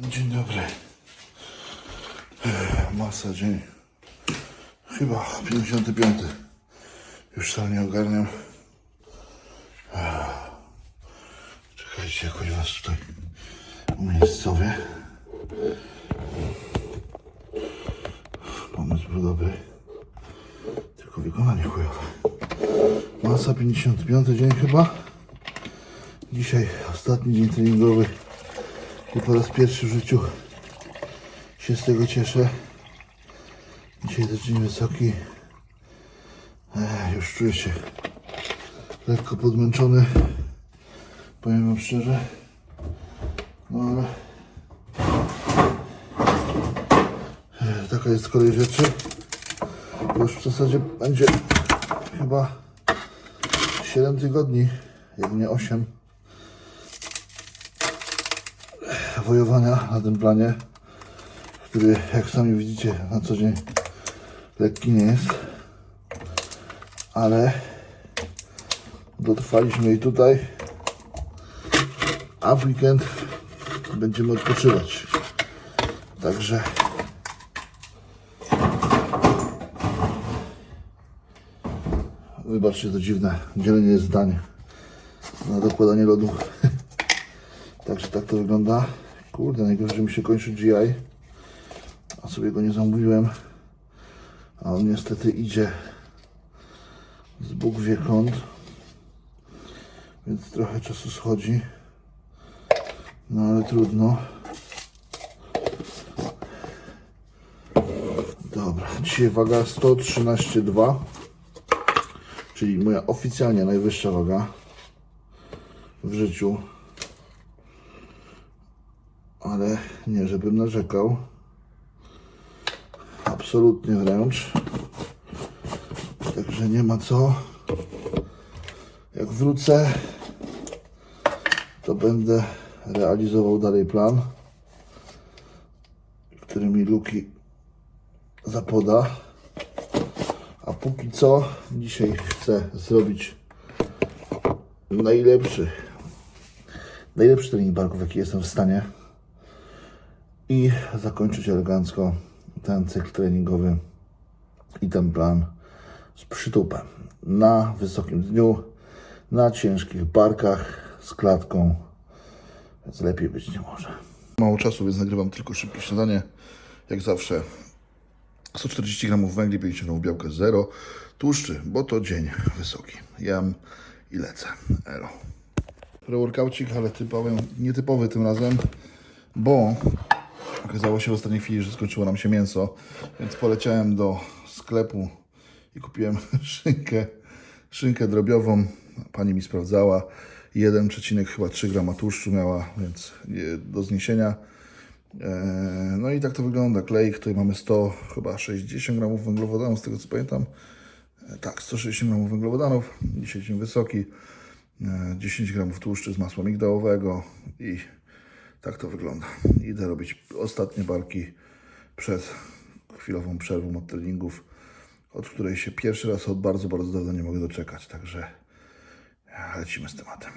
Dzień dobry. Ech, Masa dzień. Chyba 55. Już sam nie ogarniam. Czekajcie, jakoś was tutaj umiejscowię. Pomysł był dobry. Tylko wykonanie chujowe. Masa 55 dzień chyba. Dzisiaj ostatni dzień treningowy. I po raz pierwszy w życiu się z tego cieszę. Dzisiaj dzień wysoki. Ech, już czuję się lekko podmęczony. Powiem wam szczerze. No ale Ech, taka jest kolej rzeczy. Już w zasadzie będzie chyba 7 tygodni, jak nie 8 wojowania na tym planie, który jak sami widzicie na co dzień lekki nie jest, ale dotrwaliśmy i tutaj, a w weekend będziemy odpoczywać. Także wybaczcie to dziwne dzielenie zdań na dokładanie lodu. Także tak to wygląda. Kurde, najgorzej, mi się kończy GI. A sobie go nie zamówiłem. A on niestety idzie z Bóg wie kąt. Więc trochę czasu schodzi. No ale trudno. Dobra, dzisiaj waga 113,2 czyli moja oficjalnie najwyższa waga w życiu ale nie żebym narzekał. Absolutnie wręcz. Także nie ma co. Jak wrócę, to będę realizował dalej plan, który mi Luki zapoda. A póki co, dzisiaj chcę zrobić najlepszy, najlepszy trening barków, jaki jestem w stanie i zakończyć elegancko ten cykl treningowy i ten plan z przytupem na wysokim dniu, na ciężkich barkach z klatką, więc lepiej być nie może. Mało czasu, więc nagrywam tylko szybkie śniadanie, jak zawsze. 140 gramów węgli, 50 gramów białka, 0 tłuszczy, bo to dzień wysoki. Jam i lecę. Elo. Pre-workaucik, ale typowy, nietypowy tym razem, bo Okazało się w ostatniej chwili, że skończyło nam się mięso, więc poleciałem do sklepu i kupiłem szynkę, szynkę drobiową. Pani mi sprawdzała. 1,3 grama tłuszczu miała, więc do zniesienia. Eee, No i tak to wygląda. Kleik, tutaj mamy 100, chyba 60 gramów węglowodanów, z tego co pamiętam. E, Tak, 160 gramów węglowodanów, dzisiaj dzień wysoki. E, 10 gramów tłuszczu z masła migdałowego i tak to wygląda. Idę robić ostatnie barki przed chwilową przerwą od treningów, od której się pierwszy raz od bardzo, bardzo dawno nie mogę doczekać. Także lecimy z tematem.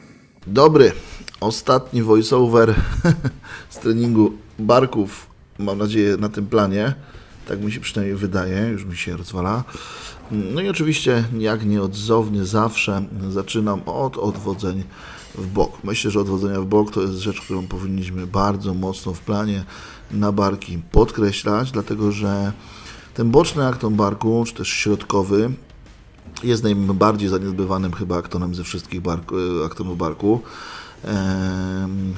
Dobry, ostatni voiceover z treningu barków, mam nadzieję, na tym planie. Tak mi się przynajmniej wydaje, już mi się rozwala. No i oczywiście, jak nieodzownie zawsze, zaczynam od odwodzeń w bok. Myślę, że odwodzenia w bok to jest rzecz, którą powinniśmy bardzo mocno w planie na barki podkreślać, dlatego że ten boczny akton barku, czy też środkowy, jest najbardziej zaniedbywanym chyba aktonem ze wszystkich e, aktonów barku.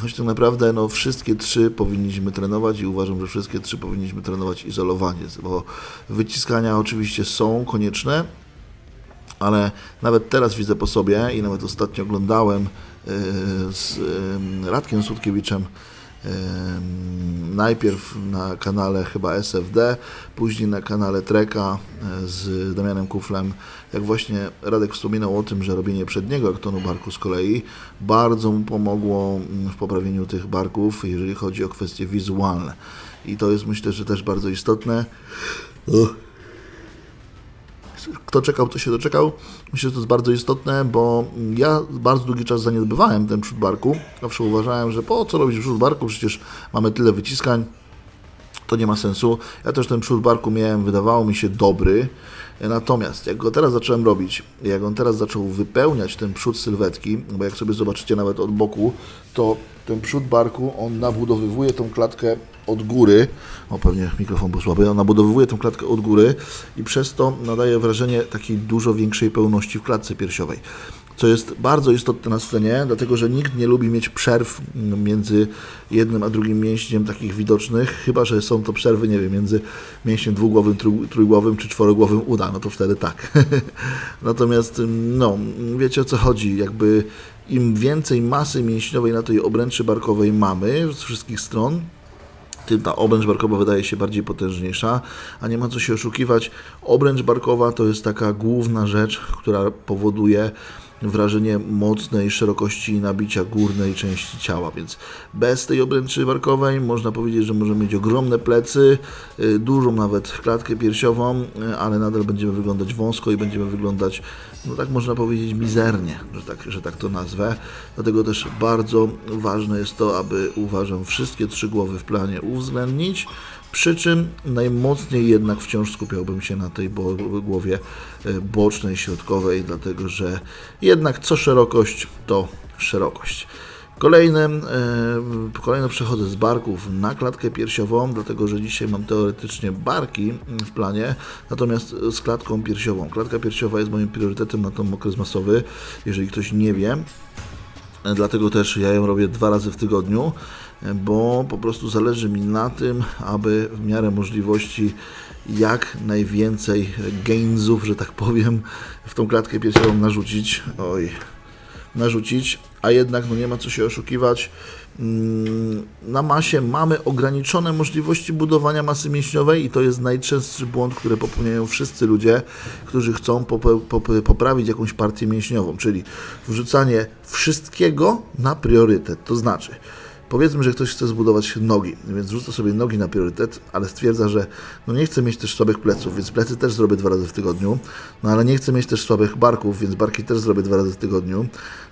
Choć tak naprawdę no, wszystkie trzy powinniśmy trenować i uważam, że wszystkie trzy powinniśmy trenować izolowanie, bo wyciskania oczywiście są konieczne, ale nawet teraz widzę po sobie i nawet ostatnio oglądałem e, z em, Radkiem Sutkiewiczem em, najpierw na kanale chyba SFD, później na kanale Treka e, z Damianem Kuflem, jak właśnie Radek wspominał o tym, że robienie przedniego aktonu barku z kolei bardzo mu pomogło mm, w poprawieniu tych barków, jeżeli chodzi o kwestie wizualne. I to jest myślę, że też bardzo istotne. Uch kto czekał, to się doczekał. Myślę, że to jest bardzo istotne, bo ja bardzo długi czas zaniedbywałem ten przód barku. Zawsze uważałem, że po co robić przód barku, przecież mamy tyle wyciskań, to nie ma sensu. Ja też ten przód barku miałem, wydawało mi się dobry. Natomiast jak go teraz zacząłem robić, jak on teraz zaczął wypełniać ten przód sylwetki, bo jak sobie zobaczycie nawet od boku, to ten przód barku, on nabudowywuje tą klatkę od góry, o pewnie mikrofon był słaby, on nabudowywuje tą klatkę od góry i przez to nadaje wrażenie takiej dużo większej pełności w klatce piersiowej co jest bardzo istotne na scenie, dlatego że nikt nie lubi mieć przerw między jednym a drugim mięśniem takich widocznych, chyba że są to przerwy, nie wiem, między mięśniem dwugłowym, trój- trójgłowym czy czworogłowym uda, no to wtedy tak. Natomiast, no, wiecie o co chodzi, jakby im więcej masy mięśniowej na tej obręczy barkowej mamy z wszystkich stron, tym ta obręcz barkowa wydaje się bardziej potężniejsza, a nie ma co się oszukiwać. Obręcz barkowa to jest taka główna rzecz, która powoduje wrażenie mocnej szerokości nabicia górnej części ciała, więc bez tej obręczy barkowej można powiedzieć, że możemy mieć ogromne plecy, y, dużą nawet klatkę piersiową, y, ale nadal będziemy wyglądać wąsko i będziemy wyglądać, no tak można powiedzieć, mizernie, że tak, że tak to nazwę. Dlatego też bardzo ważne jest to, aby uważam wszystkie trzy głowy w planie uwzględnić. Przy czym najmocniej jednak wciąż skupiałbym się na tej bo- głowie e, bocznej, środkowej, dlatego że jednak co szerokość, to szerokość. Kolejnym, e, kolejno przechodzę z barków na klatkę piersiową, dlatego że dzisiaj mam teoretycznie barki w planie, natomiast z klatką piersiową. Klatka piersiowa jest moim priorytetem na ten okres masowy, jeżeli ktoś nie wie. E, Dlatego też ja ją robię dwa razy w tygodniu, bo po prostu zależy mi na tym, aby w miarę możliwości jak najwięcej gainsów, że tak powiem, w tą klatkę piersiową narzucić. Oj, narzucić, a jednak no nie ma co się oszukiwać. Mm, Na masie mamy ograniczone możliwości budowania masy mięśniowej i to jest najczęstszy błąd, który popełniają wszyscy ludzie, którzy chcą poprawić jakąś partię mięśniową, czyli wrzucanie wszystkiego na priorytet. To znaczy, powiedzmy, że ktoś chce zbudować nogi, więc rzuca sobie nogi na priorytet, ale stwierdza, że no nie chce mieć też słabych pleców, więc plecy też zrobię dwa razy w tygodniu, no ale nie chce mieć też słabych barków, więc barki też zrobię dwa razy w tygodniu,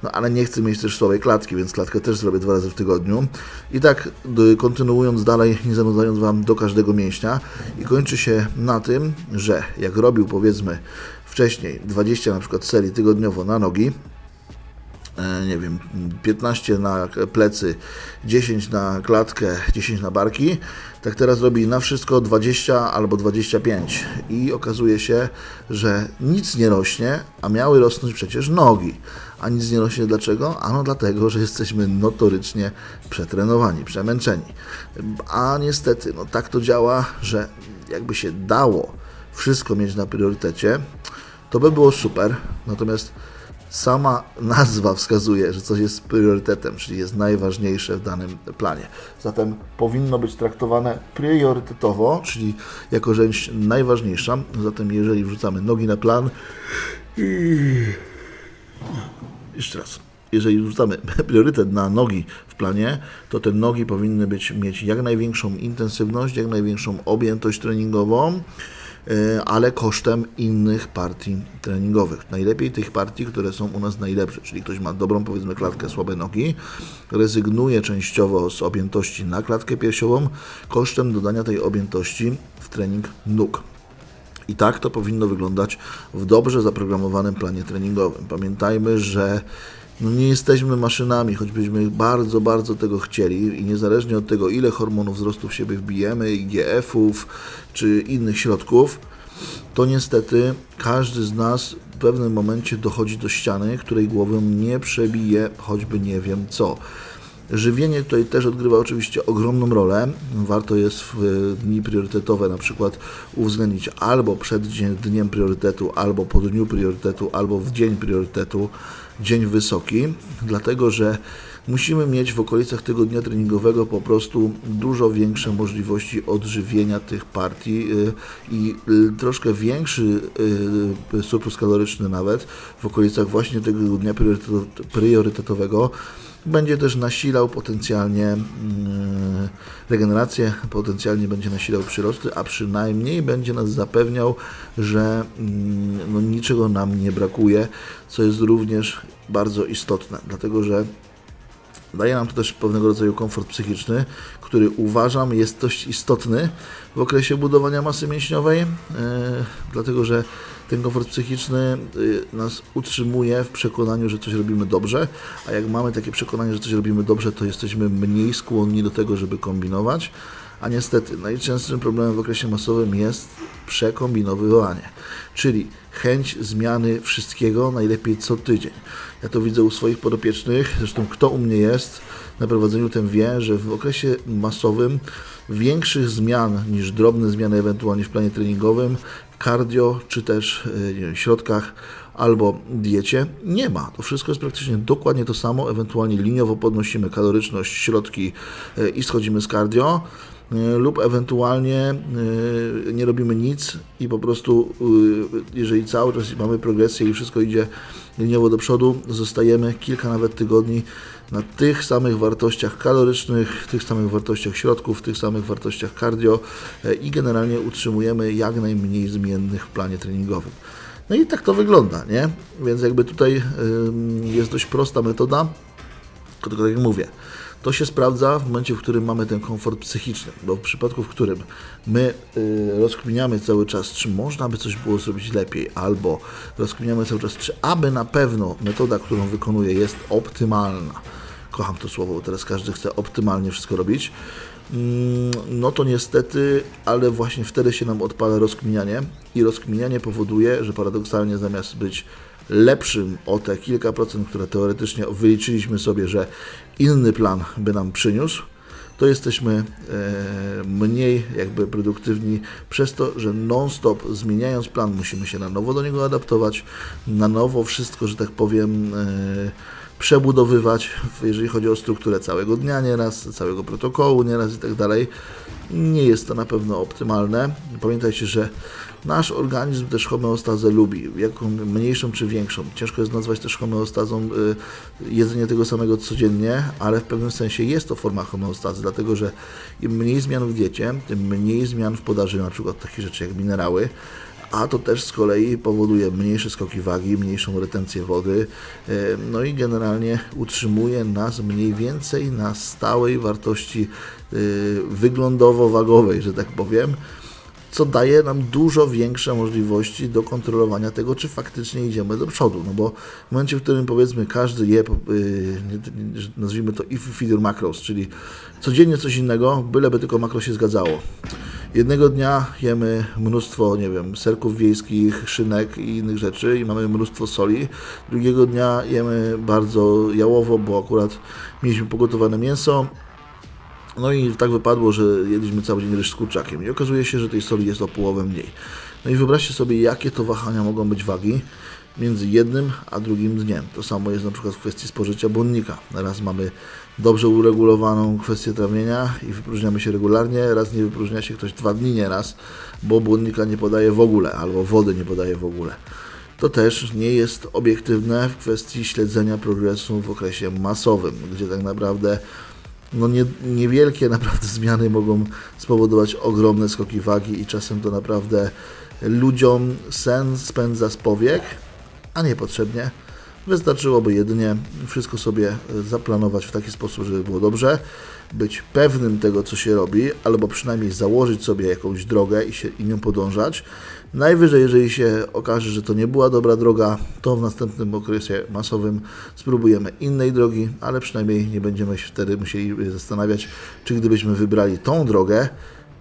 no ale nie chcę mieć też słabej klatki, więc klatkę też zrobię dwa razy w tygodniu. I tak kontynuując dalej, nie zanudzając Wam do każdego mięśnia. I kończy się na tym, że jak robił powiedzmy wcześniej 20 na przykład serii tygodniowo na nogi, nie wiem, 15 na plecy, 10 na klatkę, 10 na barki, tak teraz robi na wszystko 20 albo 25 i okazuje się, że nic nie rośnie, a miały rosnąć przecież nogi. A nic nie rośnie dlaczego? Ano dlatego, że jesteśmy notorycznie przetrenowani, przemęczeni. A niestety, no tak to działa, że jakby się dało wszystko mieć na priorytecie, to by było super. Natomiast sama nazwa wskazuje, że coś jest priorytetem, czyli jest najważniejsze w danym planie. Zatem powinno być traktowane priorytetowo, czyli jako rzecz najważniejsza. Zatem jeżeli wrzucamy nogi na plan, jeszcze raz. Jeżeli wrzucamy priorytet na nogi w planie, to te nogi powinny być, mieć jak największą intensywność, jak największą objętość treningową, ale kosztem innych partii treningowych. Najlepiej tych partii, które są u nas najlepsze, czyli ktoś ma dobrą, powiedzmy, klatkę, słabe nogi, rezygnuje częściowo z objętości na klatkę piersiową, kosztem dodania tej objętości w trening nóg. I tak to powinno wyglądać w dobrze zaprogramowanym planie treningowym. Pamiętajmy, że no nie jesteśmy maszynami, choćbyśmy bardzo, bardzo tego chcieli i niezależnie od tego, ile hormonów wzrostu w siebie wbijemy, IGF-ów czy innych środków, to niestety każdy z nas w pewnym momencie dochodzi do ściany, której głową nie przebije, choćby nie wiem co. Żywienie tutaj też odgrywa oczywiście ogromną rolę. Warto jest w dni priorytetowe na przykład uwzględnić albo przed dniem priorytetu, albo po dniu priorytetu, albo w dzień priorytetu, dzień wysoki, dlatego że musimy mieć w okolicach tego dnia treningowego po prostu dużo większe możliwości odżywienia tych partii y, i y, troszkę większy y, surplus kaloryczny nawet w okolicach właśnie tego dnia prioryteto- priorytetowego będzie też nasilał potencjalnie mm, regenerację, potencjalnie będzie nasilał przyrosty, a przynajmniej będzie nas zapewniał, że mm, no, niczego nam nie brakuje, co jest również bardzo istotne, dlatego że daje nam to też pewnego rodzaju komfort psychiczny, który uważam jest dość istotny w okresie budowania masy mięśniowej, e, dlatego że ten komfort psychiczny y, nas utrzymuje w przekonaniu, że coś robimy dobrze, a jak mamy takie przekonanie, że coś robimy dobrze, to jesteśmy mniej skłonni do tego, żeby kombinować. A niestety najczęstszym problemem w okresie masowym jest przekombinowywanie, czyli chęć zmiany wszystkiego najlepiej co tydzień. Ja to widzę u swoich podopiecznych, zresztą kto u mnie jest na prowadzeniu, ten wie, że w okresie masowym większych zmian niż drobne zmiany ewentualnie w planie treningowym, cardio czy też nie wiem, środkach albo diecie nie ma. To wszystko jest praktycznie dokładnie to samo, ewentualnie liniowo podnosimy kaloryczność, środki y, i schodzimy z cardio y, lub ewentualnie y, nie robimy nic i po prostu y, jeżeli cały czas mamy progresję i wszystko idzie liniowo do przodu, zostajemy kilka nawet tygodni na tych samych wartościach kalorycznych, tych samych wartościach środków, tych samych wartościach cardio e, i generalnie utrzymujemy jak najmniej zmiennych w planie treningowym. No i tak to wygląda, nie? Więc jakby tutaj jest dość prosta metoda, tylko tak jak mówię, to się sprawdza w momencie, w którym mamy ten komfort psychiczny, bo w przypadku, w którym my y, rozkminiamy cały czas, czy można by coś było zrobić lepiej, albo rozkminiamy cały czas, czy aby na pewno metoda, którą wykonuję, jest optymalna. Kocham to słowo, bo teraz każdy chce optymalnie wszystko robić. Mm, No to niestety, ale właśnie wtedy się nam odpala rozkminianie i rozkminianie powoduje, że paradoksalnie zamiast być lepszym o te kilka procent, które teoretycznie wyliczyliśmy sobie, że inny plan by nam przyniósł, to jesteśmy e, mniej jakby produktywni przez to, że non-stop zmieniając plan musimy się na nowo do niego adaptować, na nowo wszystko, że tak powiem, e, przebudowywać, jeżeli chodzi o strukturę całego dnia nieraz, całego protokołu nieraz i tak dalej. Nie jest to na pewno optymalne. Pamiętajcie, że nasz organizm też homeostazę lubi, jaką mniejszą czy większą. Ciężko jest nazwać też homeostazą y, jedzenie tego samego codziennie, ale w pewnym sensie jest to forma homeostazy, dlatego że im mniej zmian w diecie, tym mniej zmian w podaży na przykład takich rzeczy jak minerały, a to też z kolei powoduje mniejsze skoki wagi, mniejszą retencję wody, e, no i generalnie utrzymuje nas mniej więcej na stałej wartości e, wyglądowo-wagowej, że tak powiem, co daje nam dużo większe możliwości do kontrolowania tego, czy faktycznie idziemy do przodu. No bo w momencie, w którym powiedzmy każdy je, nie- nazwijmy to if feeder macros, czyli codziennie coś innego, byleby tylko makro się zgadzało. Jednego dnia jemy mnóstwo, nie wiem, serków wiejskich, szynek i innych rzeczy i mamy mnóstwo soli. Drugiego dnia jemy bardzo jałowo, bo akurat mieliśmy pogotowane mięso, no i tak wypadło, że jedliśmy cały dzień ryż z kurczakiem i okazuje się, że tej soli jest o połowę mniej. No i wyobraźcie sobie, jakie to wahania mogą być wagi między jednym a drugim dniem. To samo jest na przykład w kwestii spożycia błonnika. Raz mamy dobrze uregulowaną kwestię trawienia i wypróżniamy się regularnie, raz nie wypróżnia się ktoś dwa dni nieraz, bo błonnika nie podaje w ogóle albo wody nie podaje w ogóle. To też nie jest obiektywne w kwestii śledzenia progresu w okresie masowym, gdzie tak naprawdę no nie, niewielkie naprawdę zmiany mogą spowodować ogromne skoki wagi i czasem to naprawdę ludziom sen spędza z powiek, a niepotrzebnie. Wystarczyłoby jedynie wszystko sobie e, zaplanować w taki sposób, żeby było dobrze, być pewnym tego, co się robi, albo przynajmniej założyć sobie jakąś drogę i, się, i nią podążać. Najwyżej, jeżeli się okaże, że to nie była dobra droga, to w następnym okresie masowym spróbujemy innej drogi, ale przynajmniej nie będziemy się wtedy musieli zastanawiać, czy gdybyśmy wybrali tą drogę,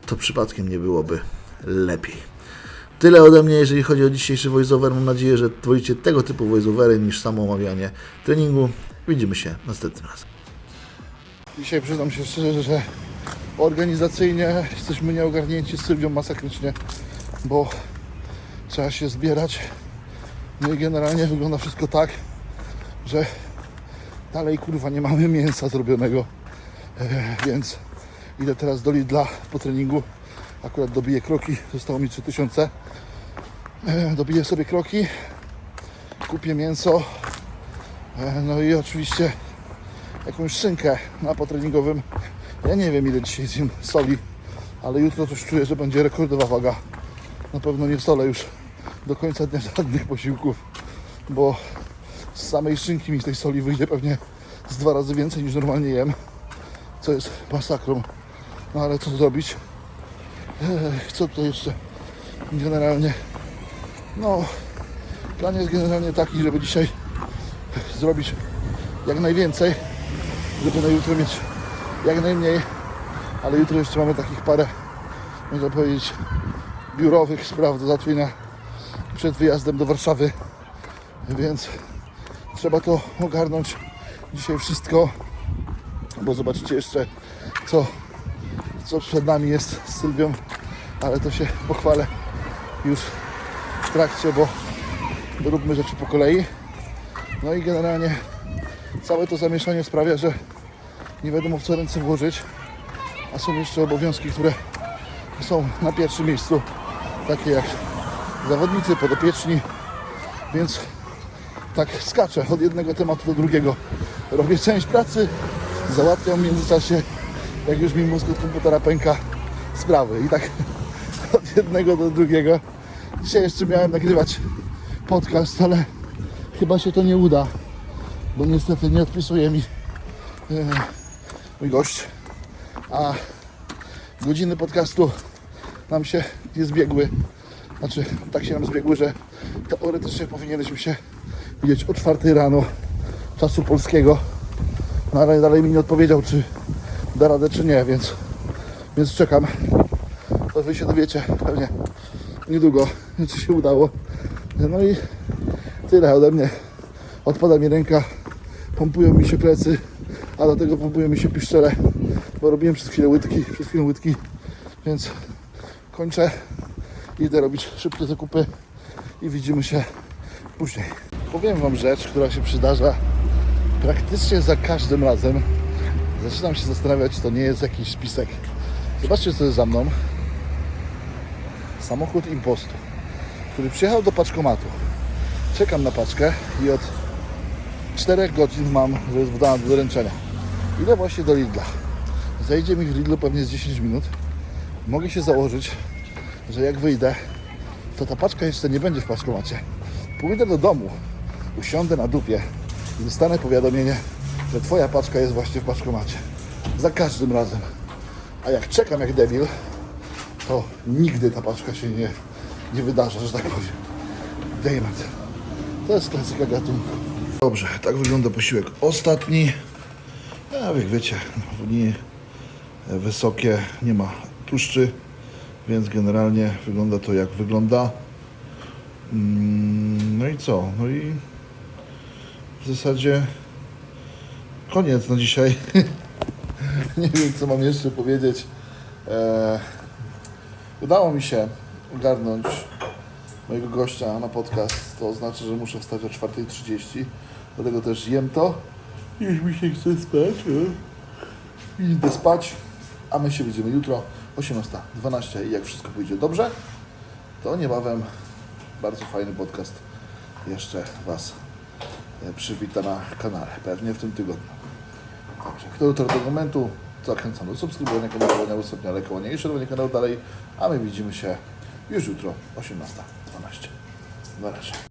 to przypadkiem nie byłoby lepiej. Tyle ode mnie, jeżeli chodzi o dzisiejszy voiceover. Mam nadzieję, że wolicie tego typu voiceovery niż samo omawianie treningu. Widzimy się następnym razem. Dzisiaj przyznam się szczerze, że organizacyjnie jesteśmy nieogarnięci z Sylwią masakrycznie, bo trzeba się zbierać. No i generalnie wygląda wszystko tak, że dalej kurwa nie mamy mięsa zrobionego, e, więc idę teraz do Lidla po treningu. Akurat dobiję kroki, zostało mi 3000. E, dobiję sobie kroki, kupię mięso, e, no i oczywiście jakąś szynkę na potreningowym Ja nie wiem ile dzisiaj zjem soli, ale jutro coś czuję, że będzie rekordowa waga. Na pewno nie solę już do końca dnia żadnych posiłków, bo z samej szynki mi tej soli wyjdzie pewnie z dwa razy więcej niż normalnie jem, co jest masakrą. No ale co zrobić? Ech, co tutaj jeszcze? Generalnie, no, plan jest generalnie taki, żeby dzisiaj zrobić jak najwięcej, żeby na jutro mieć jak najmniej, ale jutro jeszcze mamy takich parę, można powiedzieć, biurowych spraw do załatwienia przed wyjazdem do Warszawy, więc trzeba to ogarnąć dzisiaj wszystko, bo zobaczycie jeszcze co, co przed nami jest z Sylwią, ale to się pochwalę już trakcie, bo róbmy rzeczy po kolei. No i generalnie całe to zamieszanie sprawia, że nie wiadomo w co ręce włożyć, a są jeszcze obowiązki, które są na pierwszym miejscu, takie jak zawodnicy, podopieczni, więc tak skaczę od jednego tematu do drugiego. Robię część pracy, załatwiam w międzyczasie, jak już mi mózg od komputera pęka, sprawy. I tak od jednego do drugiego. Dzisiaj jeszcze miałem nagrywać podcast, ale chyba się to nie uda, bo niestety nie odpisuje mi e, mój gość, a godziny podcastu nam się nie zbiegły. Znaczy, tak się nam zbiegły, że teoretycznie powinieneśmy się widzieć o 4 rano czasu polskiego. No ale dalej mi nie odpowiedział, czy da radę, czy nie, więc, więc czekam. To wy się dowiecie pewnie niedługo, czy się udało. No i tyle ode mnie. Odpada mi ręka, pompują mi się plecy, a do tego pompują mi się piszczele, bo robiłem przez chwilę łydki, przez chwilę łydki, więc kończę. Idę robić szybkie zakupy i widzimy się później. Powiem Wam rzecz, która się przydarza praktycznie za każdym razem. Zaczynam się zastanawiać, czy to nie jest jakiś spisek. Zobaczcie, co jest za mną. Samochód impostu, który przyjechał do paczkomatu. Czekam na paczkę i od 4 godzin mam, że jest wydana do doręczenia. Idę właśnie do Lidla. Zajdzie mi w Lidlu pewnie z 10 minut. Mogę się założyć, że jak wyjdę, to ta paczka jeszcze nie będzie w paczkomacie. Pójdę do domu, usiądę na dupie i dostanę powiadomienie, że Twoja paczka jest właśnie w paczkomacie. Za każdym razem. A jak czekam jak debil, to nigdy ta paczka się nie, nie wydarza, że tak powiem. It. To jest klasyka gatunku. Dobrze, tak wygląda posiłek ostatni. A jak wiecie, nie wysokie, nie ma tłuszczy, więc generalnie wygląda to jak wygląda. Mm, No i co? No i w zasadzie koniec na dzisiaj. Nie wiem, co mam jeszcze powiedzieć. Eee, udało mi się ogarnąć mojego gościa na podcast. To oznacza, że muszę wstać o 4.30. Dlatego też jem to. Już mi się chce spać. e? I idę spać. A my się widzimy jutro 18.12 i jak wszystko pójdzie dobrze, to niebawem bardzo fajny podcast jeszcze Was e, przywita na kanale, pewnie w tym tygodniu. Także kto do tego momentu, zachęcam do subskrybowania, komentowania, udostępniania, lajkowania i szerowania kanału dalej, a my widzimy się już jutro 18.12. Na razie.